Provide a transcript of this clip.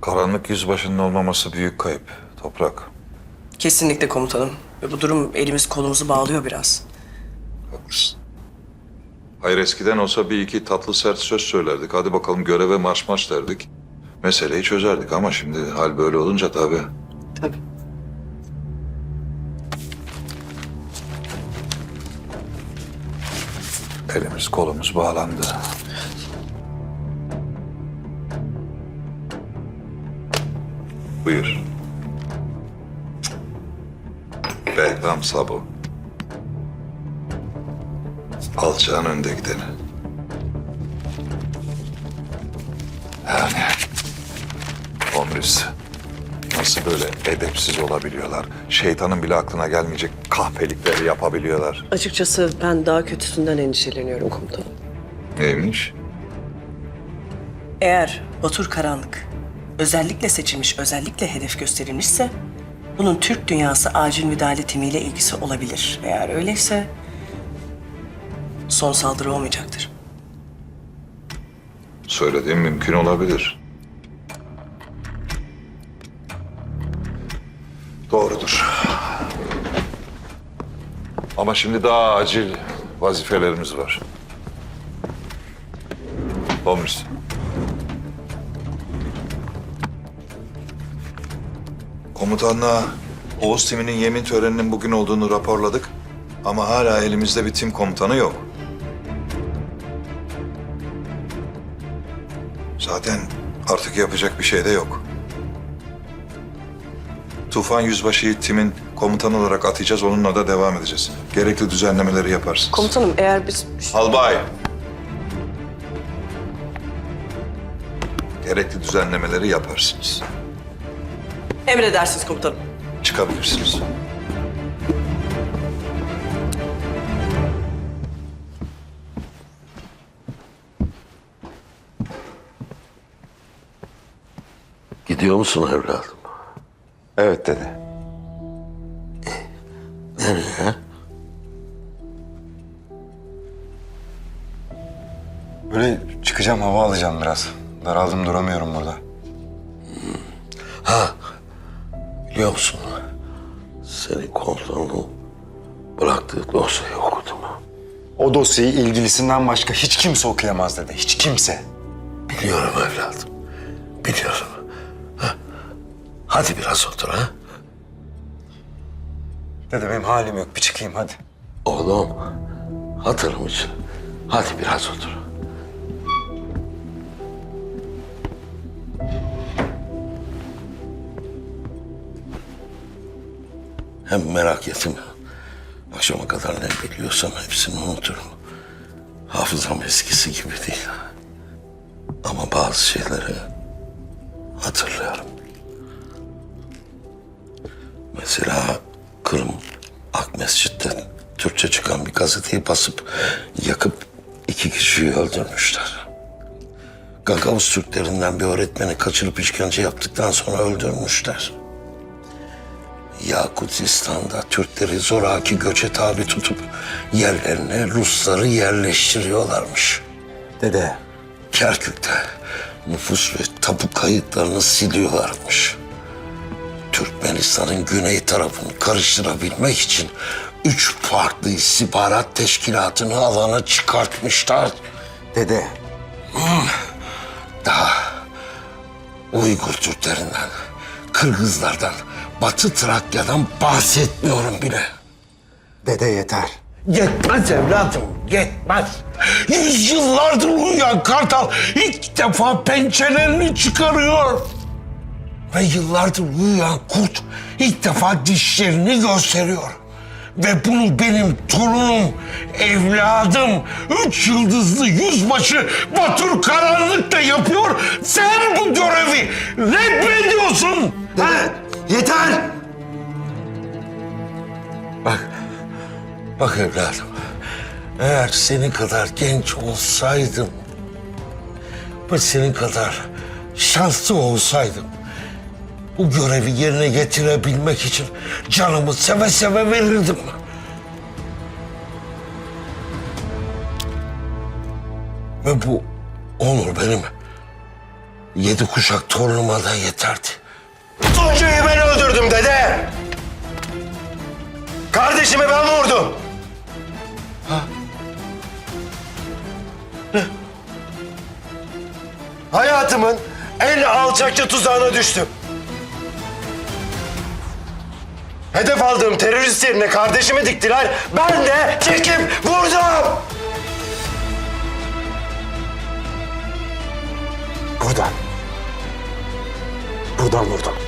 Karanlık yüzbaşının olmaması büyük kayıp. Toprak. Kesinlikle komutanım. Ve bu durum elimiz kolumuzu bağlıyor biraz. Haklısın. Hayır eskiden olsa bir iki tatlı sert söz söylerdik. Hadi bakalım göreve marş marş derdik. Meseleyi çözerdik ama şimdi hal böyle olunca tabii. Tabii. Elimiz kolumuz bağlandı. Buyur. Behram Sabo. Alçağın önde gideni. Yani... Omris. Nasıl böyle edepsiz olabiliyorlar? Şeytanın bile aklına gelmeyecek kahpelikleri yapabiliyorlar. Açıkçası ben daha kötüsünden endişeleniyorum komutanım. Neymiş? Eğer Batur Karanlık özellikle seçilmiş, özellikle hedef gösterilmişse bunun Türk dünyası acil müdahale timiyle ilgisi olabilir. Eğer öyleyse son saldırı olmayacaktır. Söylediğim mümkün olabilir. Doğrudur. Ama şimdi daha acil vazifelerimiz var. Holmes. Komutanlığa Oğuz timinin yemin töreninin bugün olduğunu raporladık. Ama hala elimizde bir tim komutanı yok. Zaten artık yapacak bir şey de yok. Tufan Yüzbaşı'yı timin komutanı olarak atacağız, onunla da devam edeceğiz. Gerekli düzenlemeleri yaparsınız. Komutanım eğer biz... Albay! Gerekli düzenlemeleri yaparsınız. Emredersiniz komutanım. Çıkabilirsiniz. Gidiyor musun evladım? Evet dede. Nereye? Böyle çıkacağım hava alacağım biraz. Daraldım duramıyorum burada. Biliyor musun? Senin komutanın bıraktığı dosyayı okudum. O dosyayı ilgilisinden başka hiç kimse okuyamaz dede. Hiç kimse. Biliyorum evladım. Biliyorum. Ha? Hadi biraz otur ha. Dede benim halim yok. Bir çıkayım hadi. Oğlum hatırım için. Hadi biraz otur. Hem merak etme. Akşama kadar ne biliyorsam hepsini unuturum. Hafızam eskisi gibi değil. Ama bazı şeyleri hatırlıyorum. Mesela Kırım Akmescit'te Türkçe çıkan bir gazeteyi basıp yakıp iki kişiyi öldürmüşler. Gagavuz Türklerinden bir öğretmeni kaçırıp işkence yaptıktan sonra öldürmüşler. Yakutistan'da Türkleri zoraki göçe tabi tutup yerlerine Rusları yerleştiriyorlarmış. Dede. Kerkük'te nüfus ve tapu kayıtlarını siliyorlarmış. Türkmenistan'ın güney tarafını karıştırabilmek için üç farklı istihbarat teşkilatını alana çıkartmışlar. Dede. Daha Uygur Türklerinden, Kırgızlardan, Batı Trakya'dan bahsetmiyorum bile. Dede yeter. Yetmez evladım, yetmez. Yüzyıllardır uyuyan kartal ilk defa pençelerini çıkarıyor. Ve yıllardır uyuyan kurt ilk defa dişlerini gösteriyor. Ve bunu benim torunum, evladım, üç yıldızlı yüzbaşı Batur Karanlık da yapıyor. Sen bu görevi reddediyorsun. Ha? Yeter! Bak, bak evladım. Eğer senin kadar genç olsaydım ve senin kadar şanslı olsaydım bu görevi yerine getirebilmek için canımı seve seve verirdim. Ve bu onur benim Yedi kuşak torunuma da yeterdi. Tuncay'ı ben öldürdüm dede. Kardeşimi ben vurdum. Ne? Hayatımın en alçakça tuzağına düştüm. Hedef aldığım terörist yerine kardeşimi diktiler. Ben de çekip vurdum. Buradan. Buradan vurdum.